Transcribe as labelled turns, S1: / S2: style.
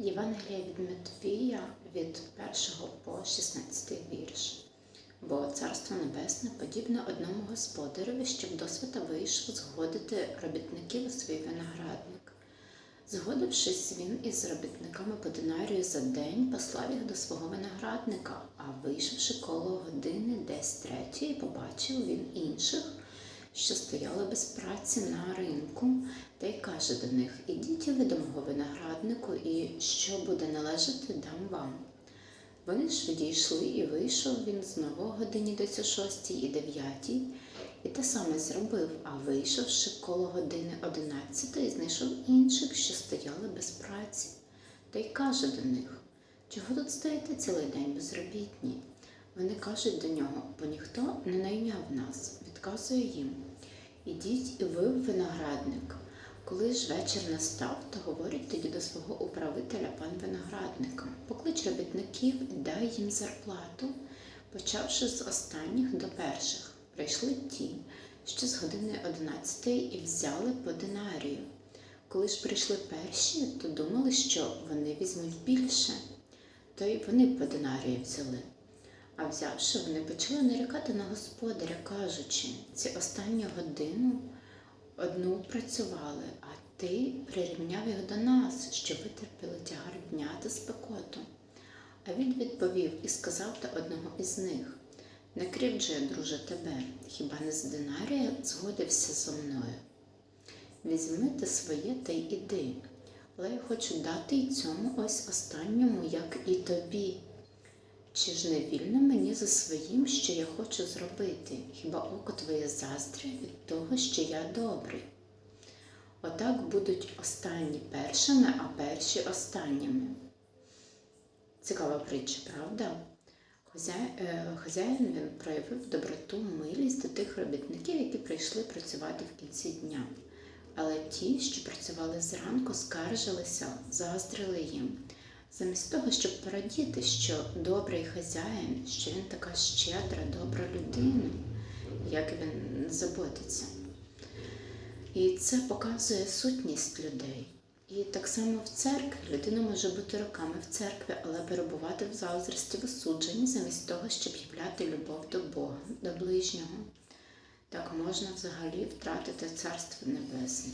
S1: Євангелія від Матвія від 1 по 16 вірш. Бо Царство Небесне подібне одному господареві, щоб до свята вийшов згодити робітників у свій виноградник. Згодившись, він із робітниками по динарію за день послав їх до свого виноградника, а вийшовши коло години десь третьої, побачив він інших, що стояли без праці на ринку, та й каже до них: Ідіть ви до мого винограднику, і що буде належати, дам вам. Вони ж відійшли, і вийшов він знову годині десь о шостій і дев'ятій, і те саме зробив, а вийшовши коло години одинадцятої, знайшов інших, що стояли без праці, та й каже до них, чого тут стоїте цілий день безробітні? Вони кажуть до нього, бо ніхто не найняв нас, відказує їм. Ідіть і ви в виноградник. Коли ж вечір настав, то говорить тоді до свого управителя пан виноградника, поклич робітників дай їм зарплату, почавши з останніх до перших. Прийшли ті, що з години одинадцятої і взяли по динарію. Коли ж прийшли перші, то думали, що вони візьмуть більше, то й вони по динарію взяли. А взявши, вони почали нарікати на господаря, кажучи, ці останню годину одну працювали, а ти прирівняв їх до нас, що витерпіли тягар дня та спекоту. А він відповів і сказав до одного із них Не крив же, я, друже, тебе, хіба не з динарія згодився зо мною? Візьми ти своє та й іди, але я хочу дати й цьому ось останньому, як і тобі. Чи ж не вільно мені за своїм, що я хочу зробити? Хіба око твоє заздря від того, що я добрий? Отак будуть останні першими, а перші останніми. Цікава притча, правда? Хазяїн він проявив доброту, милість до тих робітників, які прийшли працювати в кінці дня. Але ті, що працювали зранку, скаржилися, заздрили їм. Замість того, щоб порадіти, що добрий хазяїн, що він така щедра, добра людина, як він заботиться. І це показує сутність людей. І так само в церкві людина може бути роками в церкві, але перебувати в заздрості в осудженні, замість того, щоб являти любов до Бога, до ближнього. Так можна взагалі втратити Царство Небесне.